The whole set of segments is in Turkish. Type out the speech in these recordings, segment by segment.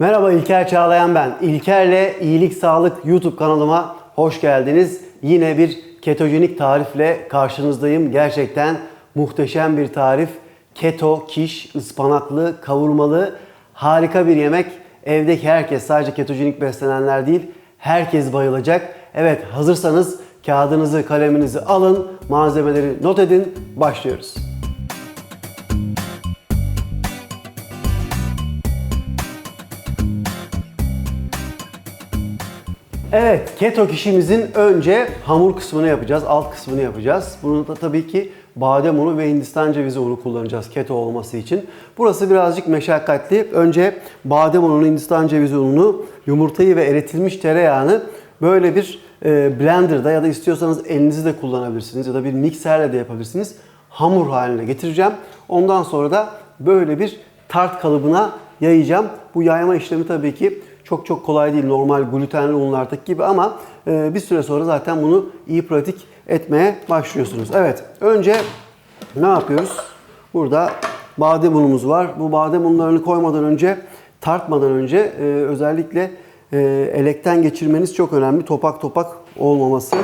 Merhaba İlker Çağlayan ben. İlker'le İyilik Sağlık YouTube kanalıma hoş geldiniz. Yine bir ketojenik tarifle karşınızdayım. Gerçekten muhteşem bir tarif. Keto, kiş, ıspanaklı, kavurmalı harika bir yemek. Evdeki herkes sadece ketojenik beslenenler değil, herkes bayılacak. Evet hazırsanız kağıdınızı, kaleminizi alın, malzemeleri not edin, başlıyoruz. Evet, keto kişimizin önce hamur kısmını yapacağız, alt kısmını yapacağız. Bunu da tabii ki badem unu ve hindistan cevizi unu kullanacağız keto olması için. Burası birazcık meşakkatli. Önce badem ununu, hindistan cevizi ununu, yumurtayı ve eritilmiş tereyağını böyle bir e, blenderda ya da istiyorsanız elinizi de kullanabilirsiniz ya da bir mikserle de yapabilirsiniz. Hamur haline getireceğim. Ondan sonra da böyle bir tart kalıbına yayacağım. Bu yayma işlemi tabii ki çok çok kolay değil normal glutenli unlardaki gibi ama e, bir süre sonra zaten bunu iyi pratik etmeye başlıyorsunuz. Evet önce ne yapıyoruz? Burada badem unumuz var. Bu badem unlarını koymadan önce tartmadan önce e, özellikle e, elekten geçirmeniz çok önemli. Topak topak olmaması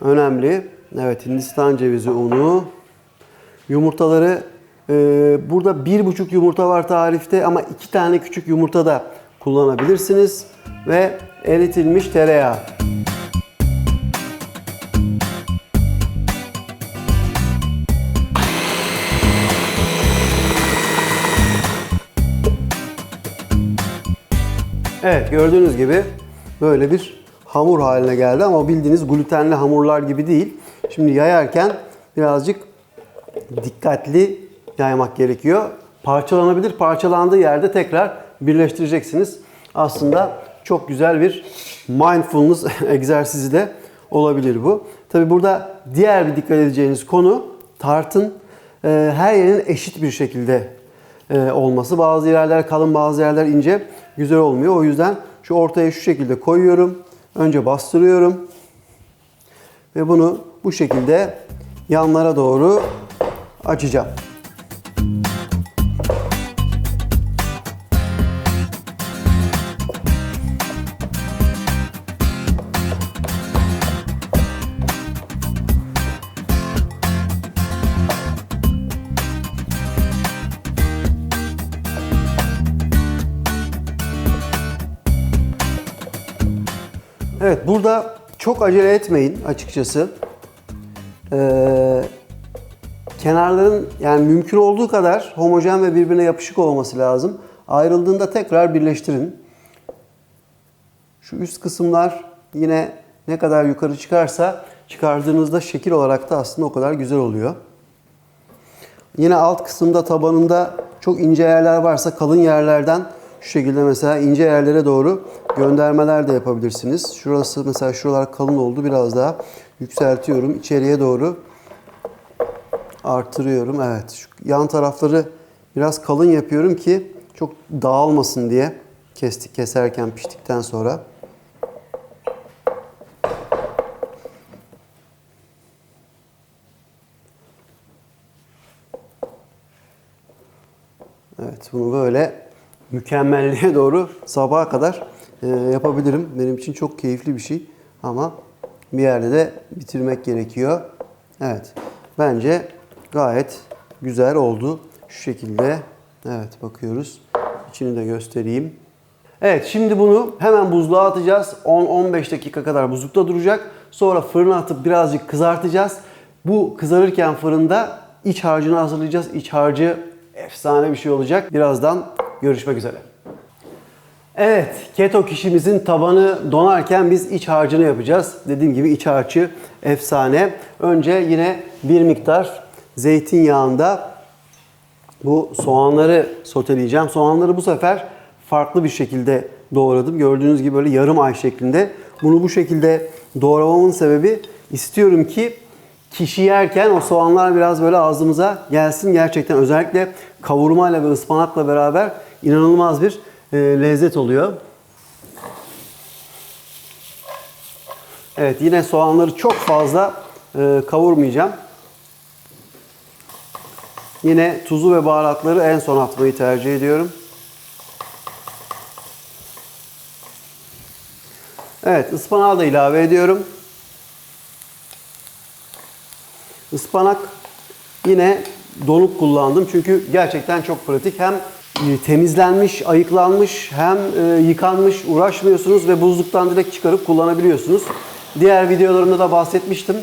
önemli. Evet Hindistan cevizi unu. Yumurtaları burada bir buçuk yumurta var tarifte ama iki tane küçük yumurta da kullanabilirsiniz. Ve eritilmiş tereyağı. Evet gördüğünüz gibi böyle bir hamur haline geldi ama bildiğiniz glutenli hamurlar gibi değil. Şimdi yayarken birazcık dikkatli yaymak gerekiyor. Parçalanabilir. Parçalandığı yerde tekrar birleştireceksiniz. Aslında çok güzel bir mindfulness egzersizi de olabilir bu. Tabi burada diğer bir dikkat edeceğiniz konu tartın e, her yerinin eşit bir şekilde e, olması. Bazı yerler kalın bazı yerler ince güzel olmuyor. O yüzden şu ortaya şu şekilde koyuyorum. Önce bastırıyorum. Ve bunu bu şekilde yanlara doğru açacağım. Evet burada çok acele etmeyin açıkçası. Ee, kenarların yani mümkün olduğu kadar homojen ve birbirine yapışık olması lazım. Ayrıldığında tekrar birleştirin. Şu üst kısımlar yine ne kadar yukarı çıkarsa çıkardığınızda şekil olarak da aslında o kadar güzel oluyor. Yine alt kısımda tabanında çok ince yerler varsa kalın yerlerden şu şekilde mesela ince yerlere doğru göndermeler de yapabilirsiniz. Şurası mesela şuralar kalın oldu. Biraz daha yükseltiyorum. içeriye doğru artırıyorum. Evet. Şu yan tarafları biraz kalın yapıyorum ki çok dağılmasın diye kestik keserken piştikten sonra. Evet bunu böyle mükemmelliğe doğru sabaha kadar e, yapabilirim. Benim için çok keyifli bir şey ama bir yerde de bitirmek gerekiyor. Evet bence gayet güzel oldu. Şu şekilde evet bakıyoruz. İçini de göstereyim. Evet şimdi bunu hemen buzluğa atacağız. 10-15 dakika kadar buzlukta duracak. Sonra fırına atıp birazcık kızartacağız. Bu kızarırken fırında iç harcını hazırlayacağız. İç harcı efsane bir şey olacak. Birazdan görüşmek üzere. Evet, keto kişimizin tabanı donarken biz iç harcını yapacağız. Dediğim gibi iç harcı efsane. Önce yine bir miktar zeytinyağında bu soğanları soteleyeceğim. Soğanları bu sefer farklı bir şekilde doğradım. Gördüğünüz gibi böyle yarım ay şeklinde. Bunu bu şekilde doğramamın sebebi istiyorum ki kişi yerken o soğanlar biraz böyle ağzımıza gelsin. Gerçekten özellikle kavurmayla ve ıspanakla beraber inanılmaz bir e, lezzet oluyor. Evet yine soğanları çok fazla e, kavurmayacağım. Yine tuzu ve baharatları en son atmayı tercih ediyorum. Evet ıspanağı da ilave ediyorum. Ispanak yine donuk kullandım çünkü gerçekten çok pratik. Hem e, temizlenmiş, ayıklanmış, hem e, yıkanmış, uğraşmıyorsunuz ve buzluktan direkt çıkarıp kullanabiliyorsunuz. Diğer videolarımda da bahsetmiştim.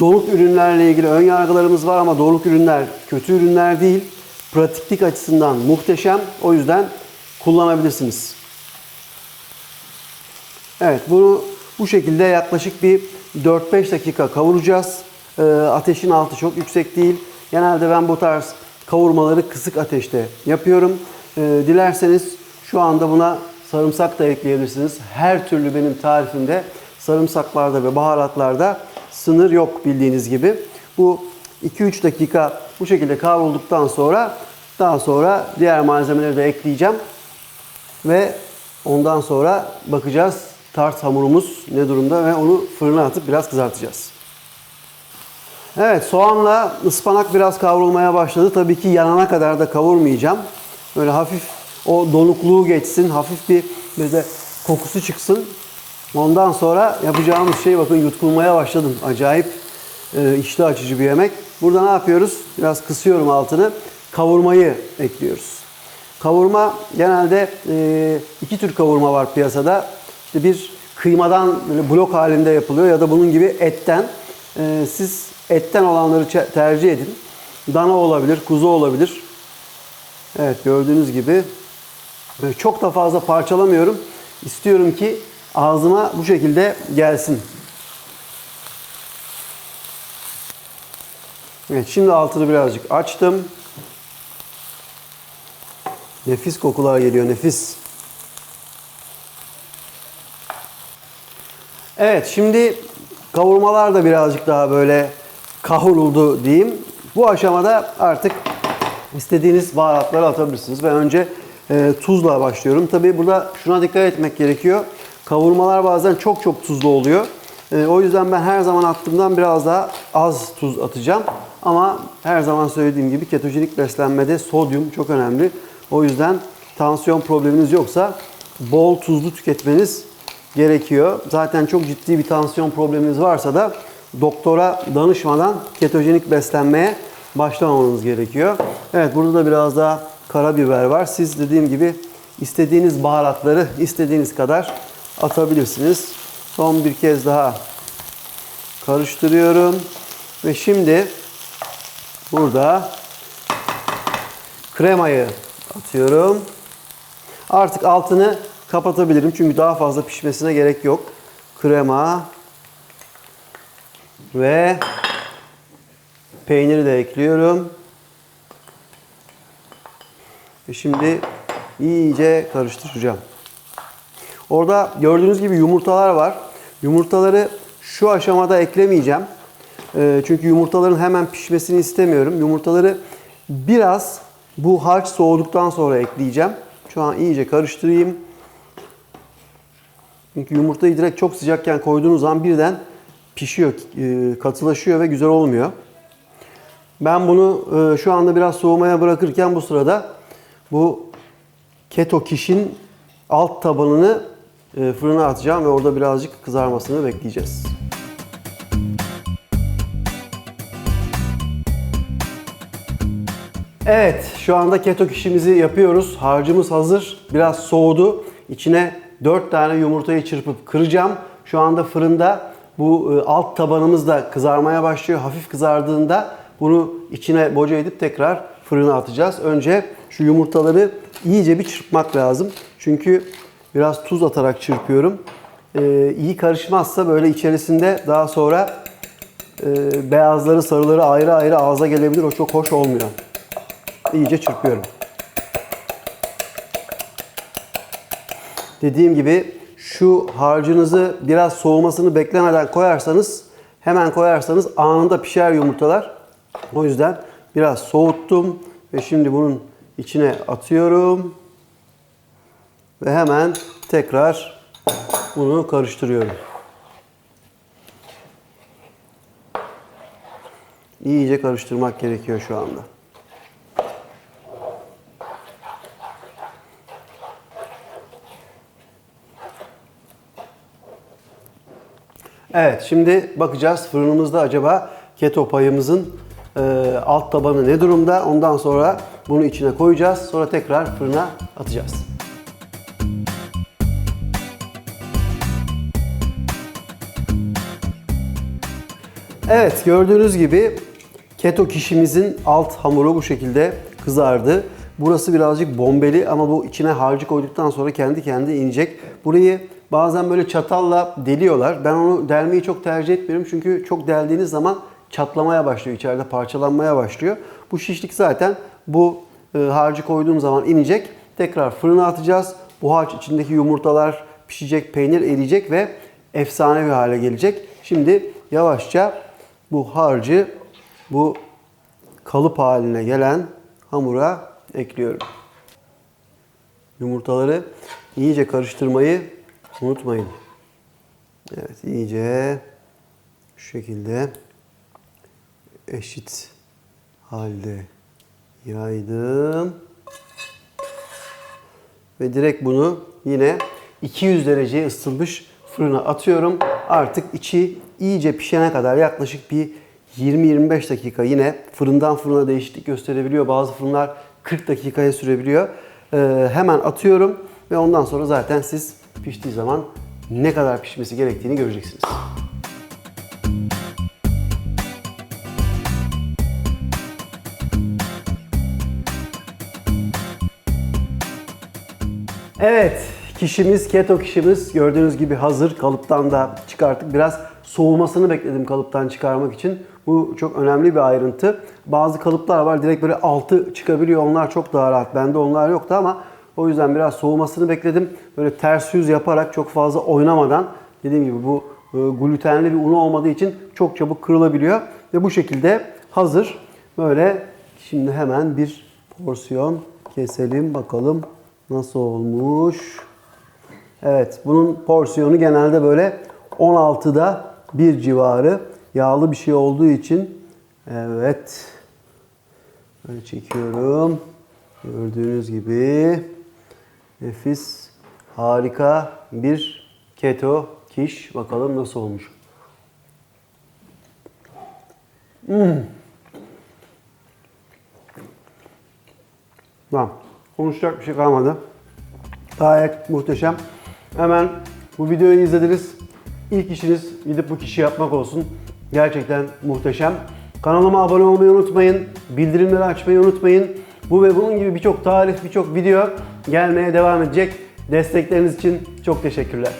Donuk ürünlerle ilgili ön yargılarımız var ama donuk ürünler kötü ürünler değil. Pratiklik açısından muhteşem. O yüzden kullanabilirsiniz. Evet bunu bu şekilde yaklaşık bir 4-5 dakika kavuracağız. Ee, ateşin altı çok yüksek değil. Genelde ben bu tarz kavurmaları kısık ateşte yapıyorum. Ee, dilerseniz şu anda buna sarımsak da ekleyebilirsiniz. Her türlü benim tarifimde sarımsaklarda ve baharatlarda sınır yok bildiğiniz gibi. Bu 2-3 dakika bu şekilde kavrulduktan sonra daha sonra diğer malzemeleri de ekleyeceğim. Ve ondan sonra bakacağız tart hamurumuz ne durumda ve onu fırına atıp biraz kızartacağız. Evet soğanla ıspanak biraz kavrulmaya başladı. Tabii ki yanana kadar da kavurmayacağım. Böyle hafif o donukluğu geçsin. Hafif bir böyle kokusu çıksın. Ondan sonra yapacağımız şey bakın yutkulmaya başladım. Acayip e, iştah açıcı bir yemek. Burada ne yapıyoruz? Biraz kısıyorum altını. Kavurmayı ekliyoruz. Kavurma genelde e, iki tür kavurma var piyasada. İşte bir kıymadan böyle blok halinde yapılıyor ya da bunun gibi etten. E, siz etten olanları tercih edin. Dana olabilir, kuzu olabilir. Evet gördüğünüz gibi böyle çok da fazla parçalamıyorum. İstiyorum ki ağzıma bu şekilde gelsin. Evet şimdi altını birazcık açtım. Nefis kokular geliyor, nefis. Evet, şimdi kavurmalar da birazcık daha böyle kavruldu diyeyim. Bu aşamada artık istediğiniz baharatları atabilirsiniz. Ben önce e, tuzla başlıyorum. Tabii burada şuna dikkat etmek gerekiyor. Kavurmalar bazen çok çok tuzlu oluyor. E, o yüzden ben her zaman attığımdan biraz daha az tuz atacağım. Ama her zaman söylediğim gibi ketojenik beslenmede sodyum çok önemli. O yüzden tansiyon probleminiz yoksa bol tuzlu tüketmeniz gerekiyor. Zaten çok ciddi bir tansiyon probleminiz varsa da doktora danışmadan ketojenik beslenmeye başlamamanız gerekiyor. Evet burada da biraz daha karabiber var. Siz dediğim gibi istediğiniz baharatları istediğiniz kadar atabilirsiniz. Son bir kez daha karıştırıyorum. Ve şimdi burada kremayı atıyorum. Artık altını kapatabilirim çünkü daha fazla pişmesine gerek yok. Krema ve peyniri de ekliyorum. Ve şimdi iyice karıştıracağım. Orada gördüğünüz gibi yumurtalar var. Yumurtaları şu aşamada eklemeyeceğim. Ee, Çünkü yumurtaların hemen pişmesini istemiyorum. Yumurtaları biraz bu harç soğuduktan sonra ekleyeceğim. Şu an iyice karıştırayım. Çünkü yumurtayı direkt çok sıcakken koyduğunuz zaman birden pişiyor, e, katılaşıyor ve güzel olmuyor. Ben bunu e, şu anda biraz soğumaya bırakırken bu sırada bu keto kişin alt tabanını e, fırına atacağım ve orada birazcık kızarmasını bekleyeceğiz. Evet, şu anda keto kişimizi yapıyoruz. Harcımız hazır. Biraz soğudu. İçine 4 tane yumurtayı çırpıp kıracağım. Şu anda fırında bu e, alt tabanımız da kızarmaya başlıyor. Hafif kızardığında bunu içine boca edip tekrar fırına atacağız. Önce şu yumurtaları iyice bir çırpmak lazım. Çünkü biraz tuz atarak çırpıyorum. Ee, iyi karışmazsa böyle içerisinde daha sonra e, beyazları sarıları ayrı ayrı ağza gelebilir. O çok hoş olmuyor. İyice çırpıyorum. Dediğim gibi şu harcınızı biraz soğumasını beklemeden koyarsanız hemen koyarsanız anında pişer yumurtalar. O yüzden biraz soğuttum ve şimdi bunun içine atıyorum. Ve hemen tekrar bunu karıştırıyorum. İyice karıştırmak gerekiyor şu anda. Evet şimdi bakacağız fırınımızda acaba keto payımızın e, alt tabanı ne durumda? Ondan sonra bunu içine koyacağız. Sonra tekrar fırına atacağız. Evet gördüğünüz gibi keto kişimizin alt hamuru bu şekilde kızardı. Burası birazcık bombeli ama bu içine harcı koyduktan sonra kendi kendi inecek. Burayı bazen böyle çatalla deliyorlar. Ben onu delmeyi çok tercih etmiyorum çünkü çok deldiğiniz zaman çatlamaya başlıyor içeride parçalanmaya başlıyor. Bu şişlik zaten bu e, harcı koyduğum zaman inecek. Tekrar fırına atacağız. Bu harç içindeki yumurtalar pişecek, peynir eriyecek ve efsane bir hale gelecek. Şimdi yavaşça bu harcı bu kalıp haline gelen hamura ekliyorum. Yumurtaları iyice karıştırmayı unutmayın. Evet iyice şu şekilde eşit halde yaydım. Ve direkt bunu yine 200 dereceye ısıtılmış fırına atıyorum. Artık içi iyice pişene kadar yaklaşık bir 20-25 dakika yine fırından fırına değişiklik gösterebiliyor. Bazı fırınlar 40 dakikaya sürebiliyor. Ee, hemen atıyorum ve ondan sonra zaten siz piştiği zaman ne kadar pişmesi gerektiğini göreceksiniz. Evet, kişimiz, keto kişimiz gördüğünüz gibi hazır. Kalıptan da çıkarttık. Biraz soğumasını bekledim kalıptan çıkarmak için. Bu çok önemli bir ayrıntı. Bazı kalıplar var direkt böyle altı çıkabiliyor. Onlar çok daha rahat. Bende onlar yoktu ama o yüzden biraz soğumasını bekledim. Böyle ters yüz yaparak çok fazla oynamadan dediğim gibi bu e, glutenli bir un olmadığı için çok çabuk kırılabiliyor. Ve bu şekilde hazır. Böyle şimdi hemen bir porsiyon keselim bakalım nasıl olmuş. Evet bunun porsiyonu genelde böyle 16'da bir civarı yağlı bir şey olduğu için evet böyle çekiyorum. Gördüğünüz gibi nefis harika bir keto kiş. Bakalım nasıl olmuş. Tamam. Konuşacak bir şey kalmadı. Gayet muhteşem. Hemen bu videoyu izlediniz. İlk işiniz gidip bu kişi yapmak olsun. Gerçekten muhteşem. Kanalıma abone olmayı unutmayın. Bildirimleri açmayı unutmayın. Bu ve bunun gibi birçok tarif, birçok video gelmeye devam edecek. Destekleriniz için çok teşekkürler.